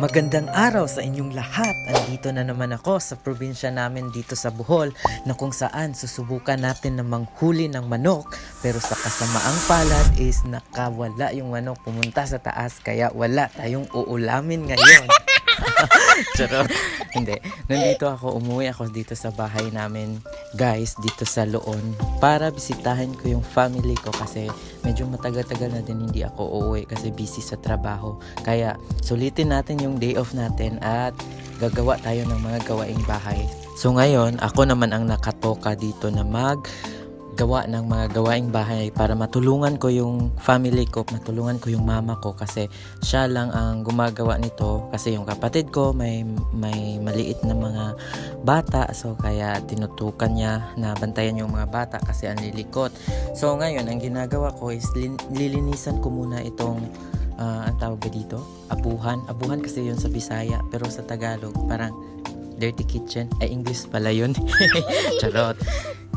Magandang araw sa inyong lahat. Andito na naman ako sa probinsya namin dito sa Bohol na kung saan susubukan natin na manghuli ng manok. Pero sa kasamaang palad is nakawala yung manok pumunta sa taas kaya wala tayong uulamin ngayon. Charot. Hindi. Nandito ako, umuwi ako dito sa bahay namin, guys, dito sa Loon, para bisitahin ko yung family ko kasi medyo matagal-tagal na din hindi ako uuwi kasi busy sa trabaho. Kaya sulitin natin yung day off natin at gagawa tayo ng mga gawaing bahay. So ngayon, ako naman ang nakatoka dito na mag gawa ng mga gawaing bahay para matulungan ko yung family ko, matulungan ko yung mama ko kasi siya lang ang gumagawa nito kasi yung kapatid ko may may maliit na mga bata so kaya tinutukan niya na bantayan yung mga bata kasi ang lilikot. So ngayon ang ginagawa ko is lin- lilinisan ko muna itong ah, ang tawag dito? Abuhan. Abuhan kasi yun sa Bisaya pero sa Tagalog parang dirty kitchen. Ay, English pala yun. Charot.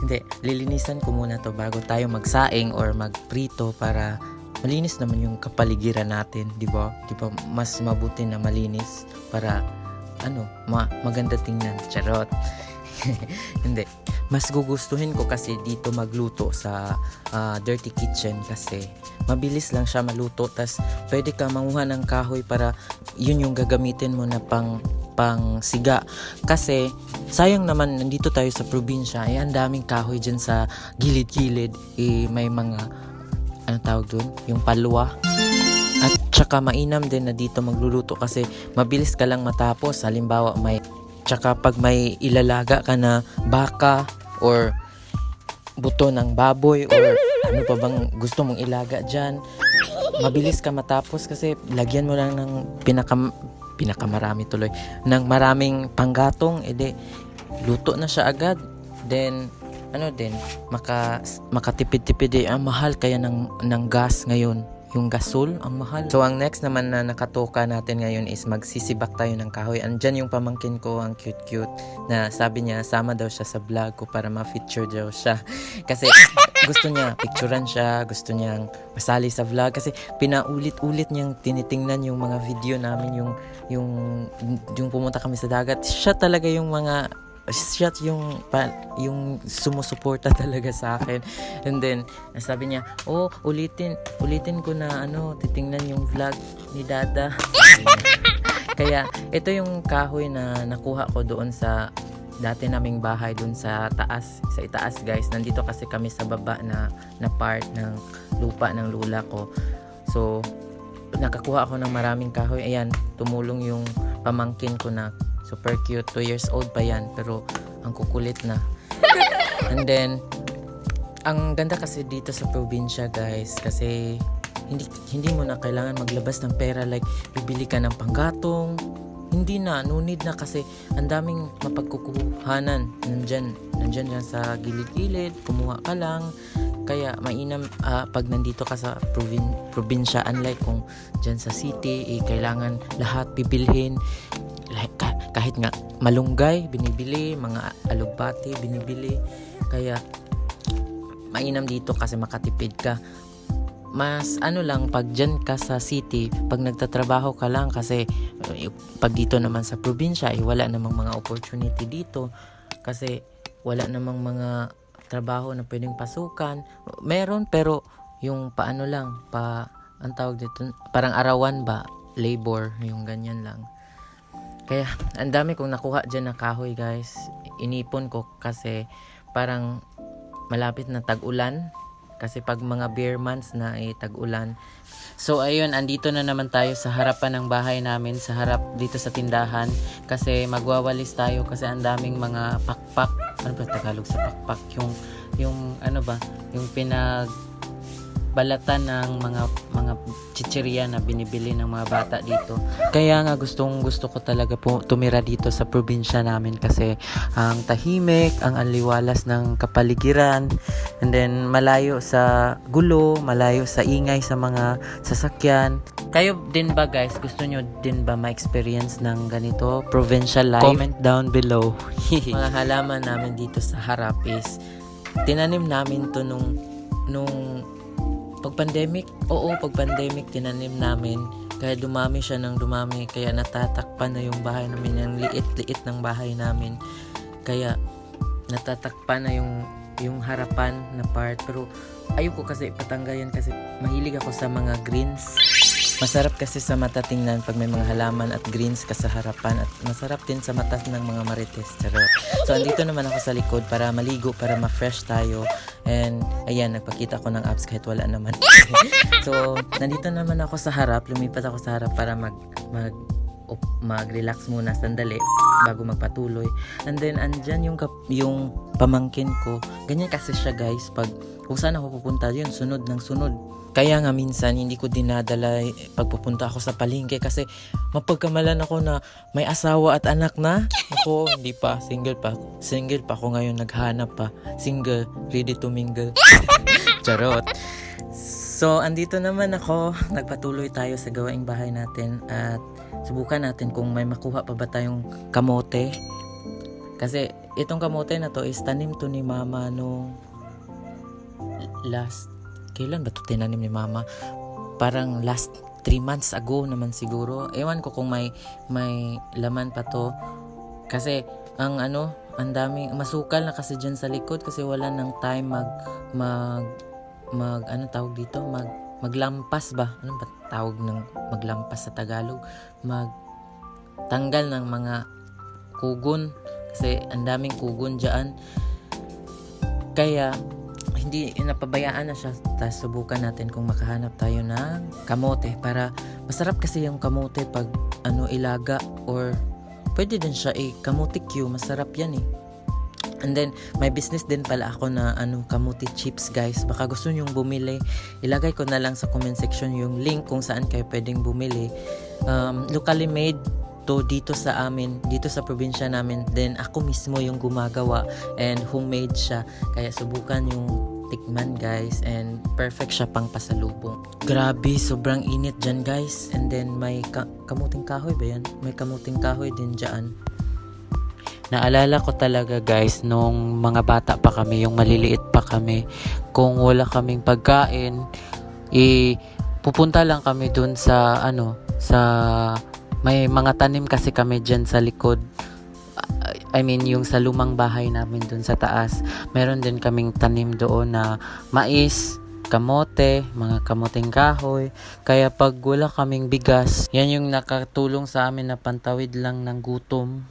Hindi, lilinisan ko muna to bago tayo magsaing or magprito para malinis naman yung kapaligiran natin, di ba? Di ba mas mabuti na malinis para ano, ma maganda tingnan. Charot. Hindi. Mas gugustuhin ko kasi dito magluto sa ah, dirty kitchen kasi mabilis lang siya maluto tas pwede ka manguha ng kahoy para yun yung gagamitin mo na pang pang siga. Kasi sayang naman nandito tayo sa probinsya eh ang daming kahoy dyan sa gilid-gilid. Eh may mga ano tawag dun? Yung palwa. At tsaka mainam din na dito magluluto kasi mabilis ka lang matapos. Halimbawa may tsaka pag may ilalaga ka na baka or buto ng baboy or ano pa bang gusto mong ilaga dyan mabilis ka matapos kasi lagyan mo lang ng pinaka pinakamarami tuloy. Ng maraming panggatong edi luto na siya agad. Then ano din maka makatipid-tipid eh, ang mahal kaya ng ng gas ngayon yung gasol ang mahal. So ang next naman na nakatoka natin ngayon is magsisibak tayo ng kahoy. Andyan yung pamangkin ko ang cute cute na sabi niya sama daw siya sa vlog ko para ma-feature daw siya. Kasi gusto niya picturean siya gusto niyang masali sa vlog. Kasi pinaulit-ulit niyang tinitingnan yung mga video namin yung yung yung pumunta kami sa dagat. Siya talaga yung mga siya yung yung sumusuporta talaga sa akin. And then sabi niya oh ulitin ulitin ko na ano titingnan yung vlog ni dada. Kaya ito yung kahoy na nakuha ko doon sa dati naming bahay doon sa taas sa itaas guys. Nandito kasi kami sa baba na na part ng lupa ng lula ko. So nakakuha ako ng maraming kahoy. Ayan tumulong yung pamangkin ko na super cute. 2 years old pa yan pero ang kukulit na. And then ang ganda kasi dito sa probinsya guys kasi hindi hindi mo na kailangan maglabas ng pera like bibili ka ng panggatong. Hindi na no need na kasi ang daming mapagkukuhanan. Nandyan nandyan yan sa gilid-gilid kumuha ka lang. Kaya mainam ah, pag nandito ka sa provin- probinsya unlike kung dyan sa city eh, kailangan lahat bibilhin kahit nga malunggay binibili mga alugbati binibili. Kaya mainam dito kasi makatipid ka. Mas ano lang pag dyan ka sa city pag nagtatrabaho ka lang kasi eh, pag dito naman sa probinsya eh, wala namang mga opportunity dito. Kasi wala namang mga trabaho na pwedeng pasukan. Meron pero yung paano lang pa ang tawag dito parang arawan ba? Labor yung ganyan lang kaya ang dami kong nakuha dyan na kahoy guys inipon ko kasi parang malapit na tag-ulan kasi pag mga bear months na ay tag-ulan. So ayun, andito na naman tayo sa harapan ng bahay namin, sa harap dito sa tindahan kasi magwawalis tayo kasi ang daming mga pakpak. Ano ba Tagalog sa pakpak? Yung yung ano ba? Yung pinag balatan ng mga mga chichirya na binibili ng mga bata dito. Kaya nga gustong gusto ko talaga po tumira dito sa probinsya namin kasi ang tahimik, ang anliwalas ng kapaligiran, and then malayo sa gulo, malayo sa ingay sa mga sasakyan. Kayo din ba guys, gusto nyo din ba ma-experience ng ganito provincial life? Comment down below. mga halaman namin dito sa harap is tinanim namin to nung nung pag pandemic, oo, pag pandemic tinanim namin Kaya dumami siya ng dumami. Kaya natatakpan na yung bahay namin. Yung liit-liit ng bahay namin. Kaya natatakpan na yung yung harapan na part. Pero ayoko kasi patanggal yan kasi mahilig ako sa mga greens. Masarap kasi sa mata tingnan pag may mga halaman at greens ka sa harapan at masarap din sa mata ng mga marites. Charot. So, andito naman ako sa likod para maligo, para ma-fresh tayo. And, ayan, nagpakita ko ng apps kahit wala naman. so, nandito naman ako sa harap. Lumipat ako sa harap para mag, mag, mag-relax muna sandali bago magpatuloy. And then, andyan yung, kap- yung pamangkin ko. Ganyan kasi siya, guys. Pag, kung saan ako pupunta, yun, sunod ng sunod. Kaya nga minsan hindi ko dinadala eh, pagpupunta ako sa palengke kasi mapagkamalan ako na may asawa at anak na. Ako hindi pa, single pa. Single pa ako ngayon naghanap pa. Single, ready to mingle. Charot. So, andito naman ako. Nagpatuloy tayo sa gawaing bahay natin at subukan natin kung may makuha pa ba tayong kamote. Kasi itong kamote na to is tanim to ni mama nung last kailan ba to tinanim ni mama? Parang last 3 months ago naman siguro. Ewan ko kung may may laman pa to. Kasi ang ano, ang daming masukal na kasi diyan sa likod kasi wala nang time mag mag mag ano tawag dito? Mag maglampas ba? Ano ba tawag ng maglampas sa Tagalog? Mag tanggal ng mga kugon kasi ang daming kugon diyan. Kaya hindi napabayaan na siya tapos subukan natin kung makahanap tayo ng kamote para masarap kasi yung kamote pag ano ilaga or pwede din siya eh kamote Q masarap yan eh And then, may business din pala ako na ano, kamuti chips guys. Baka gusto nyong bumili. Ilagay ko na lang sa comment section yung link kung saan kayo pwedeng bumili. Um, locally made to dito sa amin, dito sa probinsya namin. Then, ako mismo yung gumagawa and homemade siya. Kaya subukan yung tikman guys and perfect siya pang pasalubong. Grabe, sobrang init dyan guys. And then may ka- kamuting kahoy ba yan? May kamuting kahoy din dyan. Naalala ko talaga guys nung mga bata pa kami, yung maliliit pa kami, kung wala kaming pagkain, i pupunta lang kami dun sa ano, sa may mga tanim kasi kami dyan sa likod. I mean, yung sa lumang bahay namin dun sa taas. Meron din kaming tanim doon na mais, kamote, mga kamoting kahoy. Kaya pag wala kaming bigas, yan yung nakatulong sa amin na pantawid lang ng gutom.